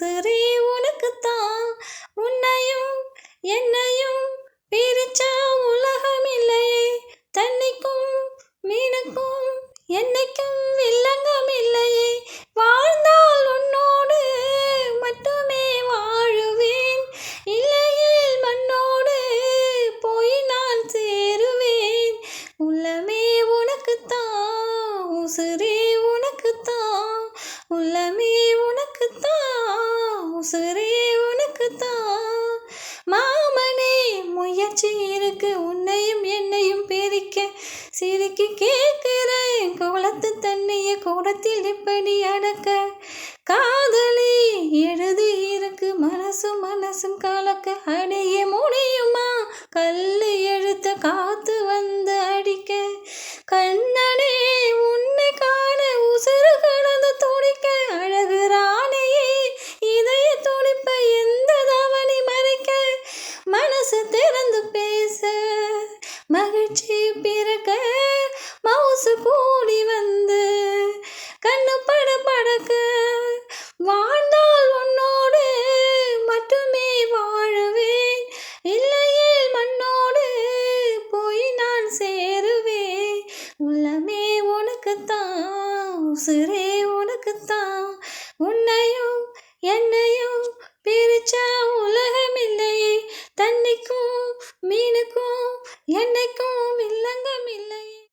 உசுரே உனக்குத்தான். உன்னையும் என்னையும் பிரிச்சா உலகம் இல்லையே தண்ணிக்கும் மீனுக்கும் என்னைக்கும் வில்லங்கம் இல்லையே வாழ்ந்தால் உன்னோடு மட்டுமே வாழுவேன். இல்லையில் மண்ணோடு போய் நான் சேருவேன். உள்ளமே உனக்குத்தான். உசுரே உனக்குத்தான். உள்ளமே உனக்குத்தான். கேட்கிறேன். குளத்து தண்ணிய கூடத்தில் எப்படி அடக்க? காதலி எழுதி இருக்கு மனசும் மனசும் கலக்க. அடைய முடியுமா கல்லு எழுத்த காத்து வந்து அடிக்க. கண்ணனே உன்னை காண உசுறு கடந்து துடிக்க. அழகு ராணியே இதய துடிப்ப எந்த தவணை மறைக்க? மனசு திறந்து பேச மகிழ்ச்சி பிறக்க. கொசு கூடி வந்து கண்ணு பட படக்கு. வாழ்ந்தால் உன்னோடு மட்டுமே வாழுவேன். இல்லையே மண்ணோடு போய் நான் சேருவேன். உள்ளமே உனக்குத்தான் உசுரே உனக்குத்தான். உன்னையும் என்னையும் பிரிச்சா உலகமில்லை தண்ணிக்கும் மீனுக்கும் என்னைக்கும் இல்லங்கமில்லை